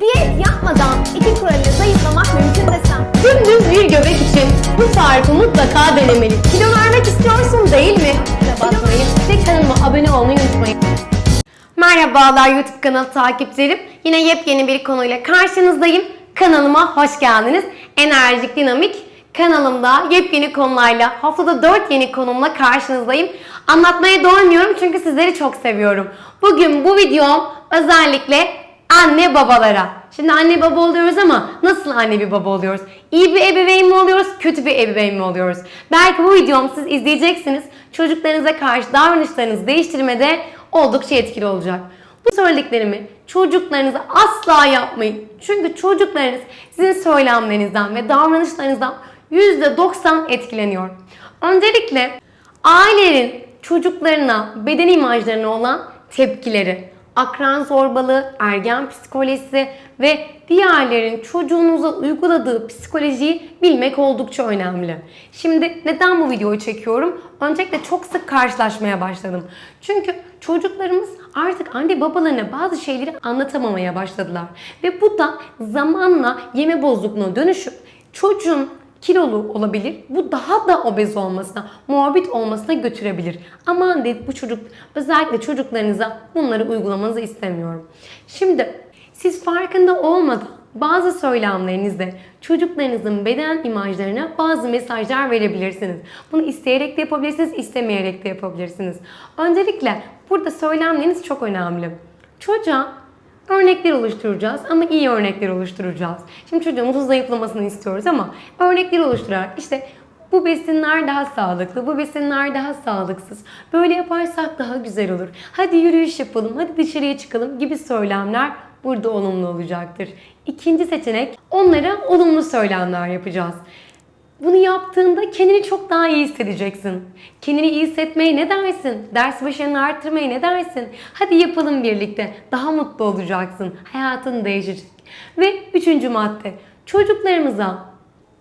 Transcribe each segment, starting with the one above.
Diyet yapmadan iki kuralıyla zayıflamak mümkün desem. Dümdüz bir göbek için bu tarifi mutlaka denemeli. Kilo vermek istiyorsun değil mi? Kapatmayı ve kanalıma abone olmayı unutmayın. Merhabalar YouTube kanalı takipçilerim. Yine yepyeni bir konuyla karşınızdayım. Kanalıma hoş geldiniz. Enerjik, dinamik kanalımda yepyeni konularla haftada 4 yeni konumla karşınızdayım. Anlatmaya doymuyorum çünkü sizleri çok seviyorum. Bugün bu videom özellikle anne babalara. Şimdi anne baba oluyoruz ama nasıl anne bir baba oluyoruz? İyi bir ebeveyn mi oluyoruz, kötü bir ebeveyn mi oluyoruz? Belki bu videomu siz izleyeceksiniz. Çocuklarınıza karşı davranışlarınızı değiştirmede oldukça etkili olacak. Bu söylediklerimi çocuklarınıza asla yapmayın. Çünkü çocuklarınız sizin söylemlerinizden ve davranışlarınızdan %90 etkileniyor. Öncelikle ailelerin çocuklarına, beden imajlarına olan tepkileri, akran zorbalığı, ergen psikolojisi ve diğerlerin çocuğunuza uyguladığı psikolojiyi bilmek oldukça önemli. Şimdi neden bu videoyu çekiyorum? Öncelikle çok sık karşılaşmaya başladım. Çünkü çocuklarımız artık anne babalarına bazı şeyleri anlatamamaya başladılar. Ve bu da zamanla yeme bozukluğuna dönüşüp çocuğun kilolu olabilir. Bu daha da obez olmasına, morbid olmasına götürebilir. Aman dedi bu çocuk, özellikle çocuklarınıza bunları uygulamanızı istemiyorum. Şimdi siz farkında olmadan bazı söylemlerinizde çocuklarınızın beden imajlarına bazı mesajlar verebilirsiniz. Bunu isteyerek de yapabilirsiniz, istemeyerek de yapabilirsiniz. Öncelikle burada söylemleriniz çok önemli. Çocuğa örnekler oluşturacağız ama iyi örnekler oluşturacağız. Şimdi çocuğumuzun zayıflamasını istiyoruz ama örnekler oluşturarak işte bu besinler daha sağlıklı, bu besinler daha sağlıksız. Böyle yaparsak daha güzel olur. Hadi yürüyüş yapalım, hadi dışarıya çıkalım gibi söylemler burada olumlu olacaktır. İkinci seçenek onlara olumlu söylemler yapacağız. Bunu yaptığında kendini çok daha iyi hissedeceksin. Kendini iyi hissetmeye ne dersin? Ders başarını arttırmaya ne dersin? Hadi yapalım birlikte. Daha mutlu olacaksın. Hayatın değişecek. Ve üçüncü madde. Çocuklarımıza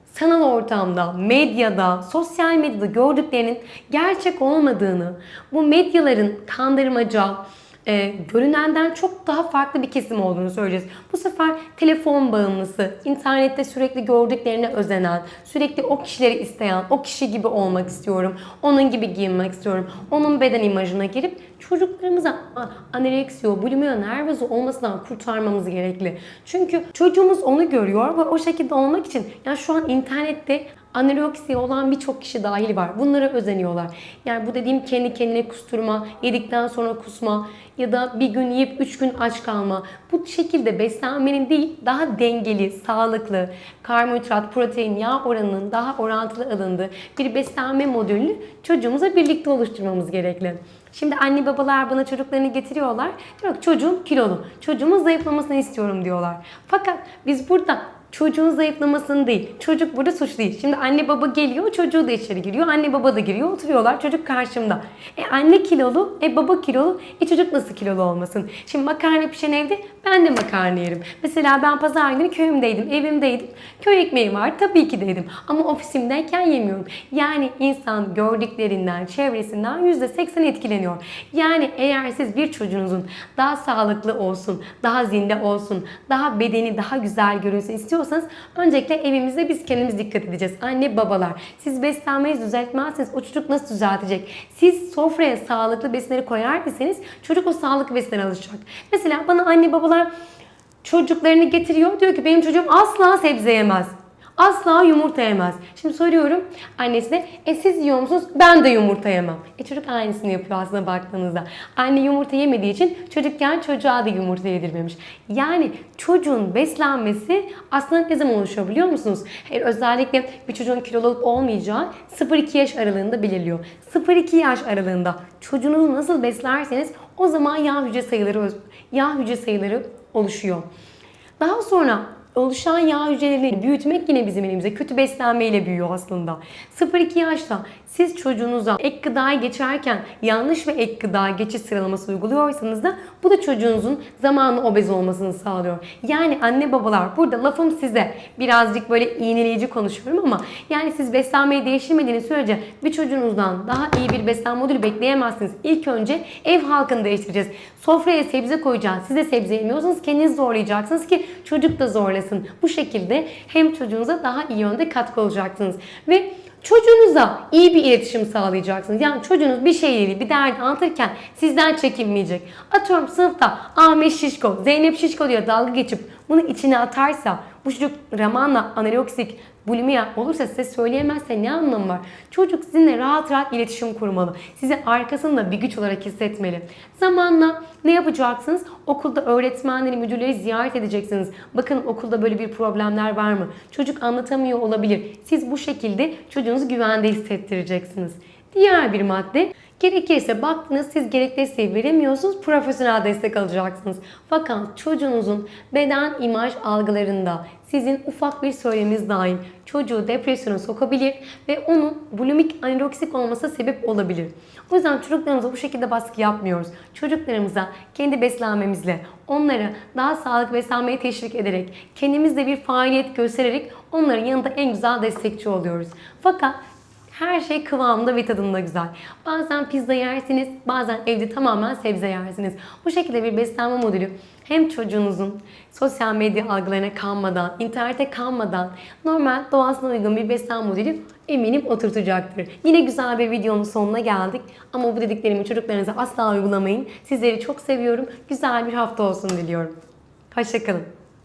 sanal ortamda, medyada, sosyal medyada gördüklerinin gerçek olmadığını, bu medyaların kandırmaca, e, görünenden çok daha farklı bir kesim olduğunu söyleyeceğiz. Bu sefer telefon bağımlısı, internette sürekli gördüklerine özenen, sürekli o kişileri isteyen, o kişi gibi olmak istiyorum, onun gibi giyinmek istiyorum, onun beden imajına girip çocuklarımıza anoreksiyo, bulimia nervozu olmasından kurtarmamız gerekli. Çünkü çocuğumuz onu görüyor ve o şekilde olmak için ya şu an internette anoreksiya olan birçok kişi dahil var. Bunlara özeniyorlar. Yani bu dediğim kendi kendine kusturma, yedikten sonra kusma ya da bir gün yiyip üç gün aç kalma. Bu şekilde beslenmenin değil daha dengeli, sağlıklı, karbonhidrat, protein, yağ oranının daha orantılı alındığı bir beslenme modelini çocuğumuza birlikte oluşturmamız gerekli. Şimdi anne babalar bana çocuklarını getiriyorlar. Diyor ki çocuğum kilolu. Çocuğumun zayıflamasını istiyorum diyorlar. Fakat biz burada çocuğun zayıflamasını değil. Çocuk burada suç değil. Şimdi anne baba geliyor, çocuğu da içeri giriyor. Anne baba da giriyor, oturuyorlar. Çocuk karşımda. E anne kilolu, e baba kilolu. E çocuk nasıl kilolu olmasın? Şimdi makarna pişen evde ben de makarna yerim. Mesela ben pazar günü köyümdeydim, evimdeydim. Köy ekmeği var tabii ki de yedim. Ama ofisimdeyken yemiyorum. Yani insan gördüklerinden, çevresinden %80 etkileniyor. Yani eğer siz bir çocuğunuzun daha sağlıklı olsun, daha zinde olsun, daha bedeni daha güzel görünsün istiyorsanız öncelikle evimizde biz kendimiz dikkat edeceğiz. Anne babalar siz beslenmeyi düzeltmezseniz o çocuk nasıl düzeltecek? Siz sofraya sağlıklı besinleri koyar iseniz çocuk o sağlıklı besinlere alışacak. Mesela bana anne babalar çocuklarını getiriyor. Diyor ki benim çocuğum asla sebze yemez. Asla yumurta yemez. Şimdi soruyorum annesine, e siz yiyor musunuz? Ben de yumurta yemem. E çocuk aynısını yapıyor aslında baktığınızda. Anne yumurta yemediği için çocukken çocuğa da yumurta yedirmemiş. Yani çocuğun beslenmesi aslında ne zaman oluşuyor biliyor musunuz? Hayır, özellikle bir çocuğun kilolu olup olmayacağı 0-2 yaş aralığında belirliyor. 0-2 yaş aralığında çocuğunuzu nasıl beslerseniz o zaman yağ hücre sayıları yağ hücre sayıları oluşuyor. Daha sonra oluşan yağ hücrelerini büyütmek yine bizim elimize. Kötü beslenmeyle büyüyor aslında. 0-2 yaşta siz çocuğunuza ek gıdayı geçerken yanlış ve ek gıda geçiş sıralaması uyguluyorsanız da bu da çocuğunuzun zamanla obez olmasını sağlıyor. Yani anne babalar burada lafım size birazcık böyle iğneleyici konuşuyorum ama yani siz beslenmeyi değiştirmediğiniz sürece bir çocuğunuzdan daha iyi bir beslenme modülü bekleyemezsiniz. İlk önce ev halkını değiştireceğiz. Sofraya sebze koyacağız. Siz de sebze yemiyorsanız kendiniz zorlayacaksınız ki çocuk da zorlasın. Bu şekilde hem çocuğunuza daha iyi yönde katkı olacaksınız. Ve Çocuğunuza iyi bir iletişim sağlayacaksınız. Yani çocuğunuz bir şeyleri, bir derdi anlatırken sizden çekinmeyecek. Atıyorum sınıfta Ahmet Şişko, Zeynep Şişko diye dalga geçip bunu içine atarsa bu çocuk ramanla anoreksik, bulimia olursa size söyleyemezse ne anlamı var? Çocuk sizinle rahat rahat iletişim kurmalı. Sizi arkasında bir güç olarak hissetmeli. Zamanla ne yapacaksınız? Okulda öğretmenleri, müdürleri ziyaret edeceksiniz. Bakın okulda böyle bir problemler var mı? Çocuk anlatamıyor olabilir. Siz bu şekilde çocuğunuzu güvende hissettireceksiniz. Diğer bir madde Gerekirse baktınız siz gerekli desteği veremiyorsunuz, profesyonel destek alacaksınız. Fakat çocuğunuzun beden imaj algılarında sizin ufak bir söyleminiz dahil çocuğu depresyona sokabilir ve onun bulimik anoreksik olmasına sebep olabilir. O yüzden çocuklarımıza bu şekilde baskı yapmıyoruz. Çocuklarımıza kendi beslenmemizle, onları daha sağlıklı beslenmeye teşvik ederek, kendimizde bir faaliyet göstererek onların yanında en güzel destekçi oluyoruz. Fakat her şey kıvamında ve tadında güzel. Bazen pizza yersiniz, bazen evde tamamen sebze yersiniz. Bu şekilde bir beslenme modülü hem çocuğunuzun sosyal medya algılarına kanmadan, internete kanmadan normal doğasına uygun bir beslenme modülü eminim oturtacaktır. Yine güzel bir videonun sonuna geldik. Ama bu dediklerimi çocuklarınıza asla uygulamayın. Sizleri çok seviyorum. Güzel bir hafta olsun diliyorum. Hoşçakalın.